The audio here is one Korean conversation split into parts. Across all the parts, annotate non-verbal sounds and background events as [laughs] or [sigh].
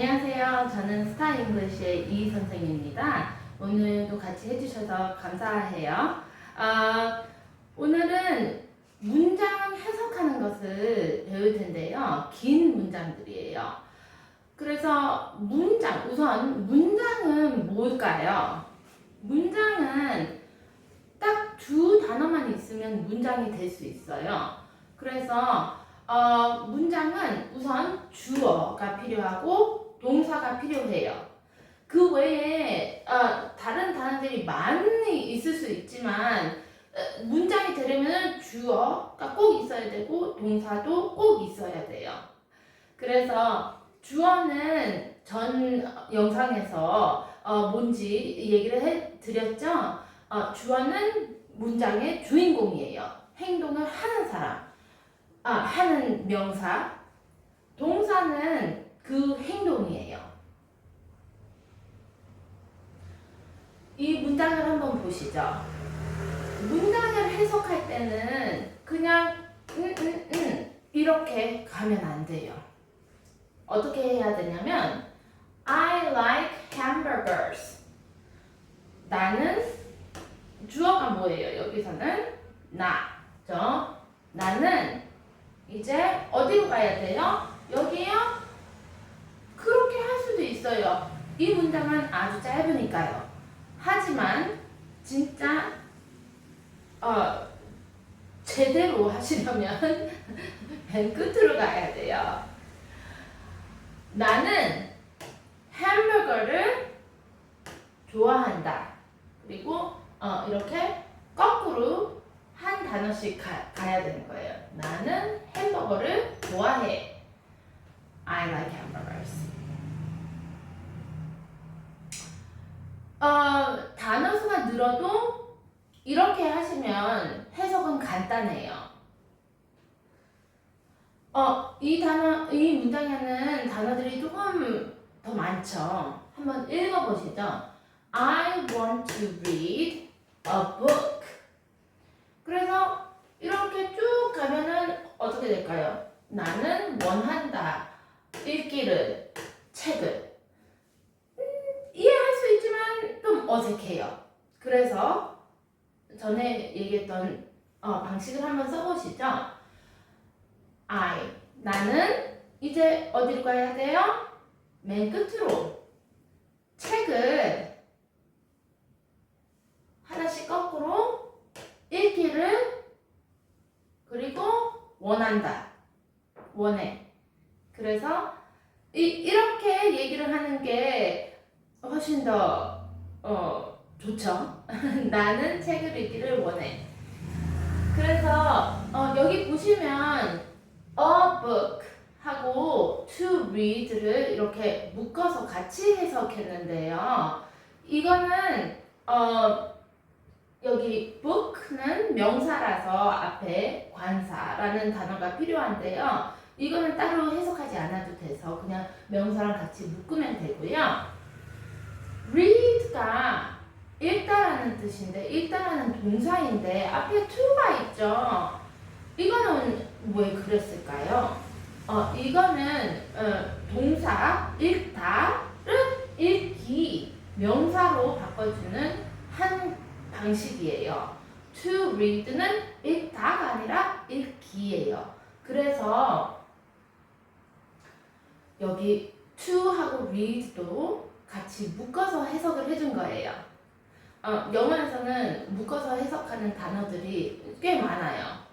안녕하세요. 저는 스타 잉글리시의 이 선생입니다. 오늘도 같이 해주셔서 감사해요. 아, 오늘은 문장 해석하는 것을 배울 텐데요. 긴 문장들이에요. 그래서 문장, 우선 문장은 뭘까요? 문장은 딱 두 단어만 있으면 문장이 될 수 있어요. 그래서 어, 문장은 우선 주어가 필요하고 동사가 필요해요. 그 외에 어, 다른 단어들이 많이 있을 수 있지만 어, 문장이 되려면 주어가 꼭 있어야 되고 동사도 꼭 있어야 돼요. 그래서 주어는 전 영상에서 어, 뭔지 얘기를 해 드렸죠. 어, 주어는 문장의 주인공이에요. 행동을 하는 사람. 아, 하는 명사. 동사는 그 행동이에요. 이 문장을 한번 보시죠. 문장을 해석할 때는 그냥 음, 음, 음, 이렇게 가면 안 돼요. 어떻게 해야 되냐면 I like hamburgers. 나는 주어가 뭐예요? 여기서는 나 죠. 나는 이제 어디로 가야 돼요? 여기요? 그렇게 할 수도 있어요. 이 문장은 아주 짧으니까요. 하지만 진짜 어, 제대로 하시려면 [laughs] 맨 끝으로 가야 돼요. 나는 햄버거를 좋아한다. 그리고 어, 이렇게 거꾸로 한 단어씩 가, 가야 되는 거예요. 나는 햄버거를 좋아해. I like hamburgers. 어, 단어 수가 늘어도 이렇게 하시면 해석은 간단해요. 어, 이 단어, 이 문장에는 단어들이 조금 더 많죠. 읽어보시죠. I want to read a book. 그래서 이렇게 쭉 가면은 어떻게 될까요? 나는 원한다. 읽기를, 책을. 음, 이해할 수 있지만 좀 어색해요. 그래서 전에 얘기했던 어, 방식을 한번 써보시죠. I. 나는 이제 어디로 가야 돼요? 맨 끝으로. 책을 하나씩 거꾸로 읽기를 그리고 원한다. 원해. 그래서 이, 이렇게 얘기를 하는 게 훨씬 더 어, 좋죠. [laughs] 나는 책을 읽기를 원해. 그래서 어, 여기 보시면 a book 하고 to read를 이렇게 묶어서 같이 해석했는데요. 이거는 어, 여기 book는 명사라서 앞에 관사라는 단어가 필요한데요. 이거는 따로 해석하지 않아도 돼서 그냥 명사랑 같이 묶으면 되고요. read가 읽다라는 뜻인데 읽다라는 동사인데 앞에 to가 있죠. 이거는 왜 그랬을까요? 어, 이거는 어, 동사 읽다를 읽기 명사로 바꿔주는 한 방식이에요. To read는 읽다가 아니라 읽기예요. 그래서 여기 to하고 read도 같이 묶어서 해석을 해준 거예요. 어, 영어에서는 묶어서 해석하는 단어들이 꽤 많아요.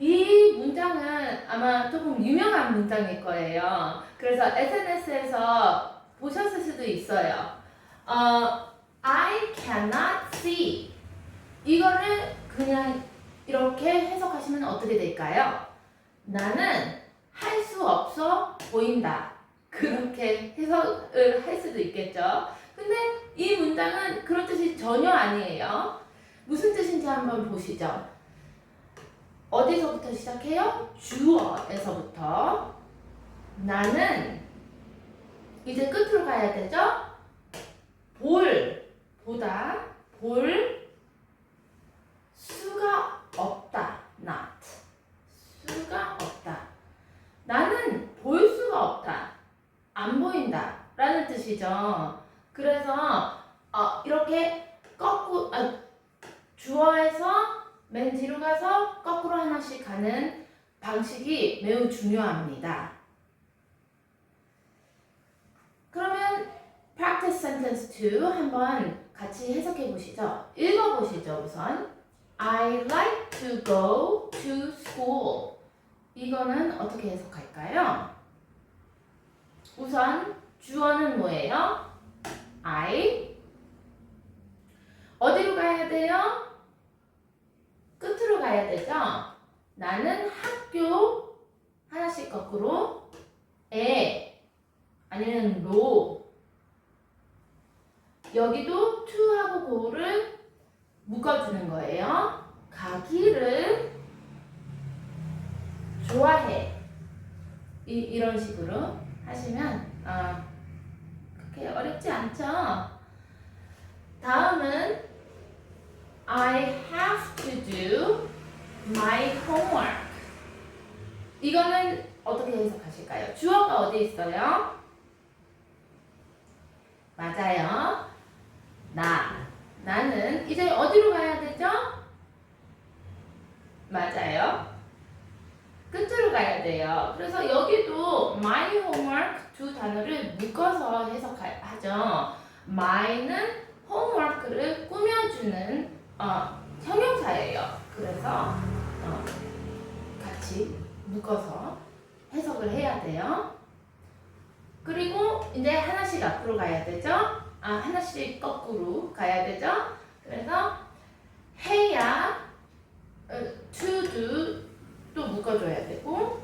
이 문장은 아마 조금 유명한 문장일 거예요. 그래서 SNS에서 보셨을 수도 있어요. 어, I cannot see. 이거를 그냥 이렇게 해석하시면 어떻게 될까요? 나는 할 수 없어 보인다. 그렇게 해석을 할 수도 있겠죠. 근데 이 문장은 그런 뜻이 전혀 아니에요. 무슨 뜻인지 한번 보시죠. 어디서부터 시작해요? 주어에서부터. 나는 이제 끝으로 가야 되죠? 볼, 보다, 볼 수가 없다, not. 수가 없다. 나는 볼 수가 없다, 안 보인다. 라는 뜻이죠. 그래서 어, 이렇게 꺾고 아, 주어에서 맨 뒤로 가서 거꾸로 하나씩 가는 방식이 매우 중요합니다. 그러면 practice sentence 2 한번 같이 해석해 보시죠. 읽어 보시죠, 우선. I like to go to school. 이거는 어떻게 해석할까요? 우선 주어는 뭐예요? I 어디로 가야 돼요? 끝으로 가야 되죠? 나는 학교 하나씩 거꾸로 에 아니면 로 여기도 to하고 go를 묶어주는 거예요. 가기를 좋아해. 이, 이런 식으로 하시면 아, 그렇게 어렵지 않죠? 다음은 I have to do my homework. 이거는 어떻게 해석하실까요? 주어가 어디 있어요? 맞아요. 나. 나는 이제 어디로 가야 되죠? 맞아요. 끝으로 가야 돼요. 그래서 여기도 my homework 두 단어를 묶어서 해석하죠. my는 homework를 꾸며주는 어, 형용사예요. 그래서 어, 같이 묶어서 해석을 해야 돼요. 그리고 이제 하나씩 앞으로 가야 되죠. 아 하나씩 거꾸로 가야 되죠. 그래서 해야 어, to do 또 묶어줘야 되고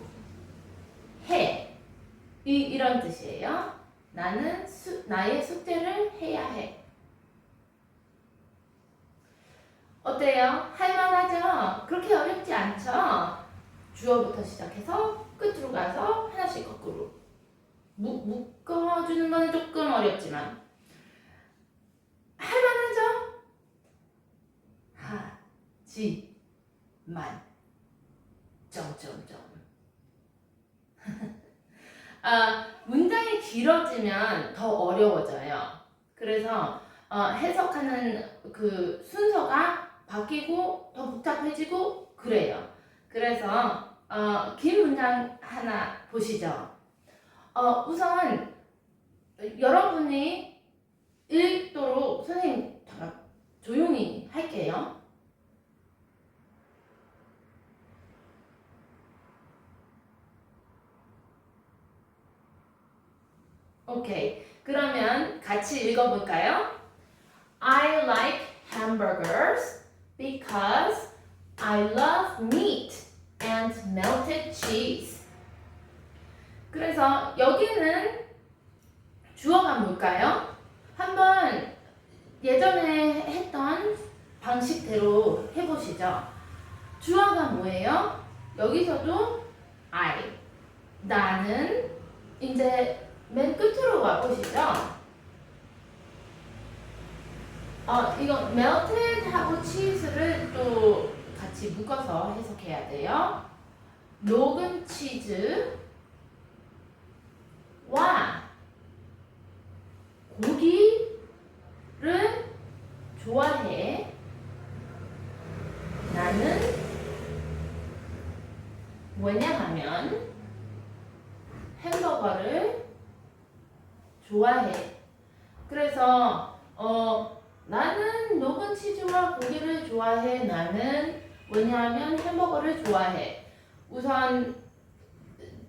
해 이, 이런 뜻이에요. 나는 수, 나의 숙제를 해야 해. 어때요? 할만하죠? 그렇게 어렵지 않죠? 주어부터 시작해서 끝으로 가서 하나씩 거꾸로 묶, 묶어주는 건 조금 어렵지만 할만하죠? 하지만 점점점 [laughs] 아, 문장이 길어지면 더 어려워져요. 그래서 어, 해석하는 그 순서가 바뀌고 더 복잡해지고 그래요. 그래서 어, 긴 문장 하나 보시죠. 어, 우선 여러분이 읽도록 선생님 잠깐 조용히 할게요. 오케이. 그러면 같이 읽어볼까요? I like hamburgers because I love meat and melted cheese. 그래서 여기는 주어가 뭘까요? 한번 예전에 했던 방식대로 해보시죠. 주어가 뭐예요? 여기서도 I. 나는 이제 맨 끝으로 와보시죠. 어, 이거 melted하고 cheese를 또 같이 묶어서 해석해야 돼요. 녹은 치즈와 고기를 좋아해. 나는 왜냐하면 햄버거를 좋아해. 그래서 어 나는 녹은 치즈와 고기를 좋아해. 나는 왜냐하면 햄버거를 좋아해. 우선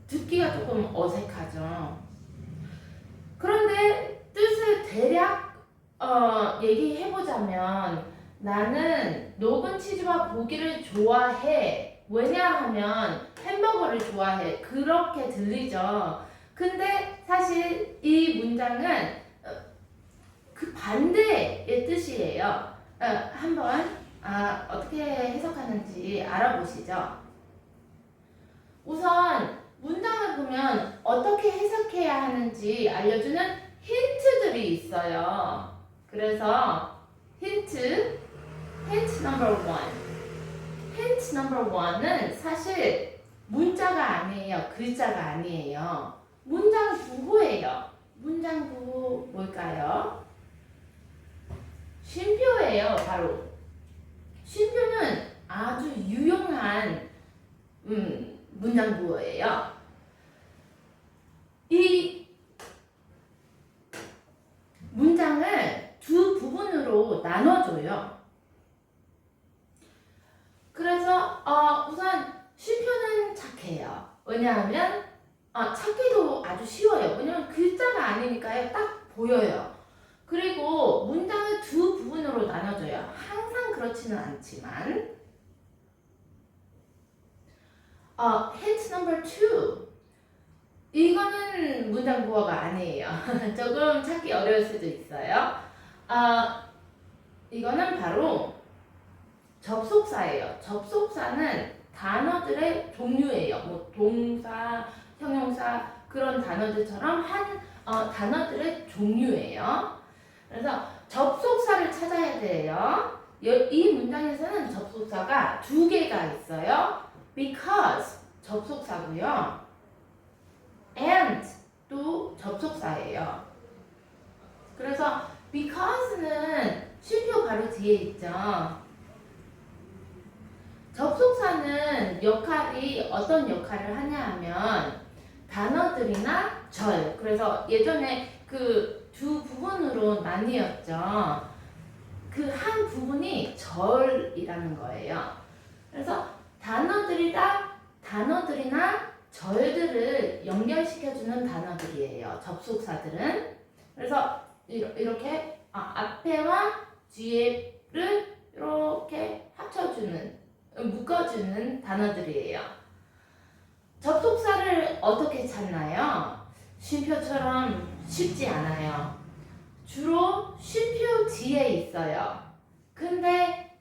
듣기가 조금 어색하죠. 그런데 뜻을 대략 어, 얘기해 보자면 나는 녹은 치즈와 고기를 좋아해. 왜냐하면 햄버거를 좋아해. 그렇게 들리죠. 근데 사실 이 문장은 어, 그 반대의 뜻이에요. 어, 한번 아, 어떻게 해석하는지 알아보시죠. 우선 문장을 보면 어떻게 해석해야 하는지 알려주는 힌트들이 있어요. 그래서 힌트, 힌트 넘버 원. 힌트 넘버 원은 사실 문자가 아니에요. 글자가 아니에요. 문장 구호예요. 문장구 뭘까요? 쉼표예요, 바로. 쉼표는 아주 유용한 음, 문장구어예요. 이 문장을 두 부분으로 나눠줘요. 그래서 어, 우선 쉼표는 착해요. 왜냐하면 아, 찾기도 아주 쉬워요. 왜냐면 글자가 아니니까요. 딱 보여요. 그리고 문장을 두 부분으로 나눠줘요. 항상 그렇지는 않지만. 어, hint number two. 이거는 문장 구어가 아니에요. [laughs] 조금 찾기 어려울 수도 있어요. 어, 이거는 바로 접속사예요. 접속사는 단어들의 종류예요. 뭐 동사, 형용사 그런 단어들처럼 한 어, 단어들의 종류예요. 그래서 접속사를 찾아야 돼요. 여- 이 문장에서는 접속사가 두 개가 있어요. because 접속사고요. and 또 접속사예요. 그래서 because는 쉼표 바로 뒤에 있죠. 접속사는 역할이 어떤 역할을 하냐 하면 단어들이나 절. 그래서 예전에 그 두 부분으로 나뉘었죠. 그 한 부분이 절이라는 거예요. 그래서 단어들이 다 단어들이나 절들을 연결시켜주는 단어들이에요. 접속사들은. 그래서 이렇게 아, 앞에와 뒤에를 이렇게 합쳐주는 묶어주는 단어들이에요. 접속사를 어떻게 찾나요? 쉼표처럼 쉽지 않아요. 주로 쉼표 뒤에 있어요. 근데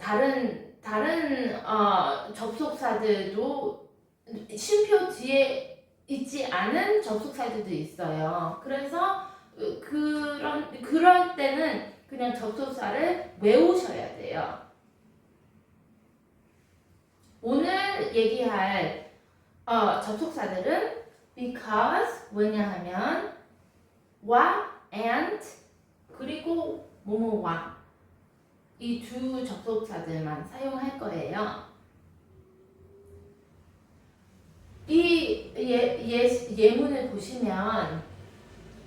다른 다른 어, 접속사들도 쉼표 뒤에 있지 않은 접속사들도 있어요. 그래서 어, 그런 그럴 때는 그냥 접속사를 외우셔야 돼요. 오늘 얘기할 어, 접속사들은 because 왜냐 하면 와 and 그리고 뭐뭐와 이 두 접속사들만 사용할 거예요. 이 예, 예, 예문을 보시면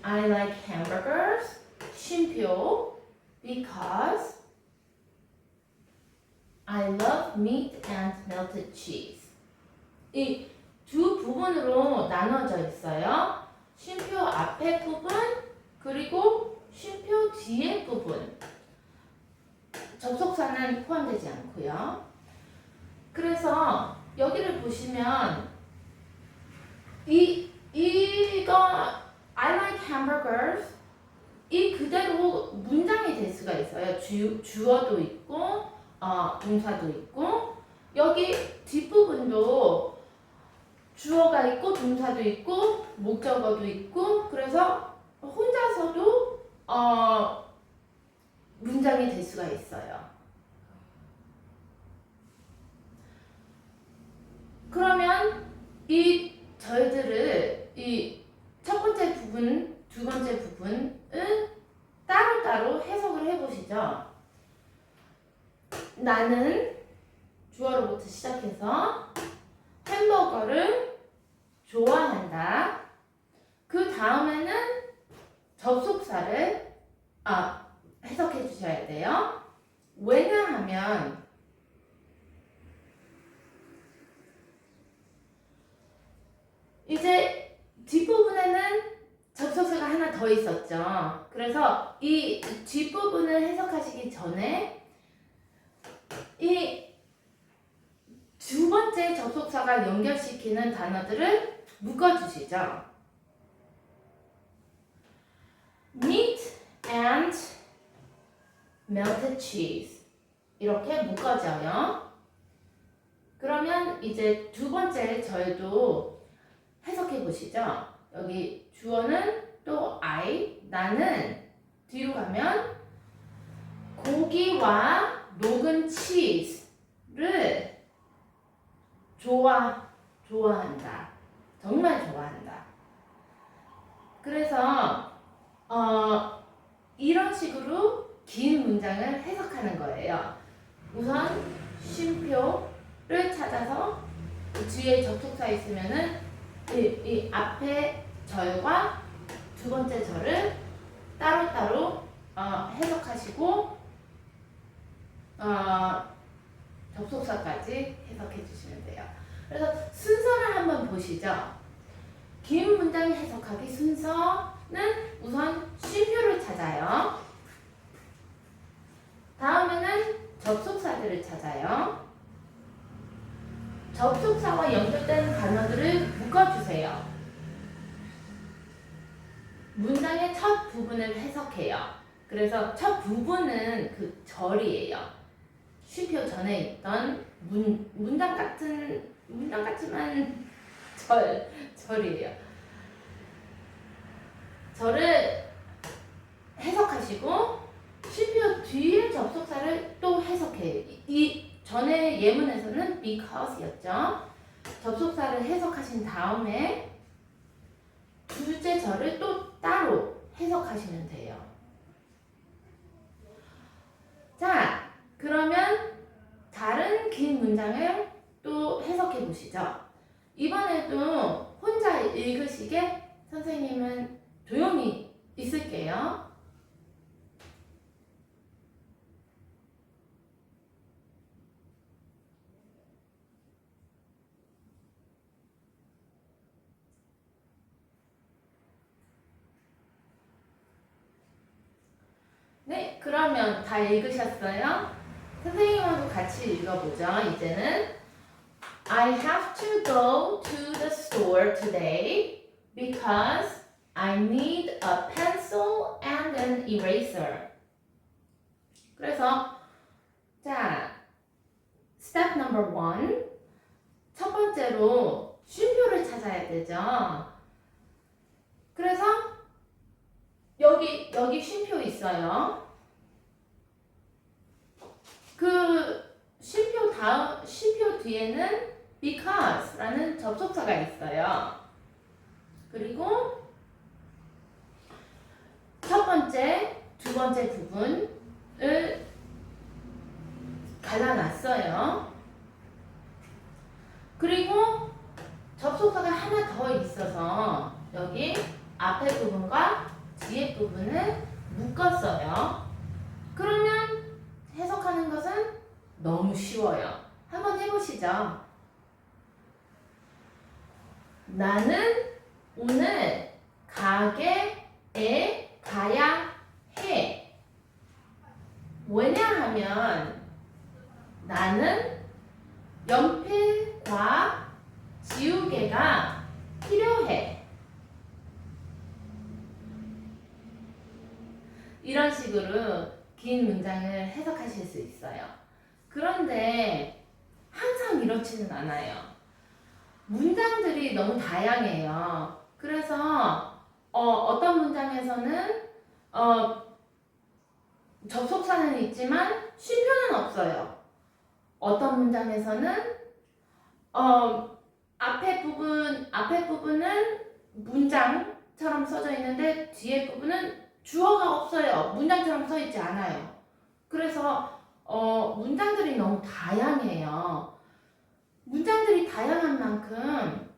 I like hamburgers 쉼표 because I love meat and melted cheese. 이 두 부분으로 나눠져 있어요. 쉼표 앞에 부분 그리고 쉼표 뒤에 부분. 접속사는 포함되지 않고요. 그래서 여기를 보시면 이 이거 I like hamburgers 이 그대로 문장이 될 수가 있어요. 주, 주어도 있고 어, 동사도 있고 여기 뒷부분도 주어가 있고 동사도 있고 목적어도 있고 그래서 혼자서도 어, 문장이 될 수가 있어요. 그러면 이 절들을 이 첫 번째 부분, 두 번째 부분은 따로따로 해석을 해보시죠. 나는 주어로부터 시작해서 햄버거를 좋아한다. 그 다음에는 접속사를 아, 해석해 주셔야 돼요. 왜냐 하면 이제 뒷부분에는 접속사가 하나 더 있었죠. 그래서 이 뒷부분을 해석하시기 전에 이 두 번째 접속사가 연결시키는 단어들을 묶어주시죠. meat and melted cheese 이렇게 묶어져요. 그러면 이제 두 번째 절도 해석해 보시죠. 여기 주어는 또 I, 나는 뒤로 가면 고기와 녹은 치즈를 좋아, 좋아한다. 정말 좋아한다. 그래서 어, 이런 식으로 긴 문장을 해석하는 거예요. 우선 쉼표를 찾아서 그 뒤에 접속사 있으면은 이, 이 앞에 절과 두 번째 절을 따로따로 어, 해석하시고 어, 접속사까지 해석해 주시면 돼요. 그래서 순서를 한번 보시죠. 긴 문장 해석하기 순서는 우선 쉼표를 찾아요. 다음에는 접속사들을 찾아요. 접속사와 연결된 단어들을 묶어주세요. 문장의 첫 부분을 해석해요. 그래서 첫 부분은 그 절이에요. 쉼표 전에 있던 문, 문장 같은, 문장 같지만 절, 절이에요. 절을 해석하시고 쉼표 뒤에 접속사를 또 해석해요. 이, 이 전에 예문에서는 because였죠. 접속사를 해석하신 다음에 둘째 절을 또 따로 해석하시면 돼요. 자, 그러면 다른 긴 문장을 또 해석해 보시죠. 이번에도 혼자 읽으시게 선생님은 조용히 있을게요. 네, 그러면 다 읽으셨어요? 선생님하고 같이 읽어보죠. 이제는 I have to go to the store today because I need a pencil and an eraser. 그래서 자, step number one. 첫 번째로 쉼표를 찾아야 되죠. 그래서 여기 여기 쉼표 있어요. 그 쉼표 다음 쉼표 뒤에는 because라는 접속사가 있어요. 그리고 첫 번째, 두 번째 부분을 갈라놨어요. 그리고 접속사가 하나 더 있어서 여기 앞에 부분과 뒤에 부분을 묶었어요. 그러면 해석하는 것은 너무 쉬워요. 한번 해보시죠. 나는 오늘 가게에 가야 해. 왜냐하면 나는 연필과 지우개가 필요해. 이런 식으로 긴 문장을 해석하실 수 있어요. 그런데 항상 이렇지는 않아요. 문장들이 너무 다양해요. 그래서 어, 떤 문장에서는 어, 접속사는 있지만 쉼표는 없어요. 어떤 문장에서는 어, 앞에 부분 앞에 부분은 문장처럼 써져 있는데 뒤에 부분은 주어가 없어요. 문장처럼 써 있지 않아요. 그래서 어, 문장들이 너무 다양해요. 문장들이 다양한 만큼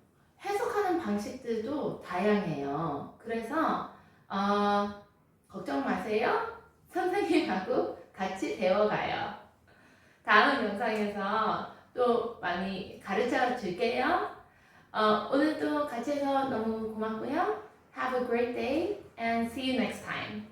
해석하는 방식들도 다양해요. 그래서 어, 걱정 마세요. [laughs] 선생님하고 같이 배워가요. 다음 영상에서 또 많이 가르쳐 줄게요. 어, 오늘도 같이 해서 너무 고맙고요. Have a great day and see you next time.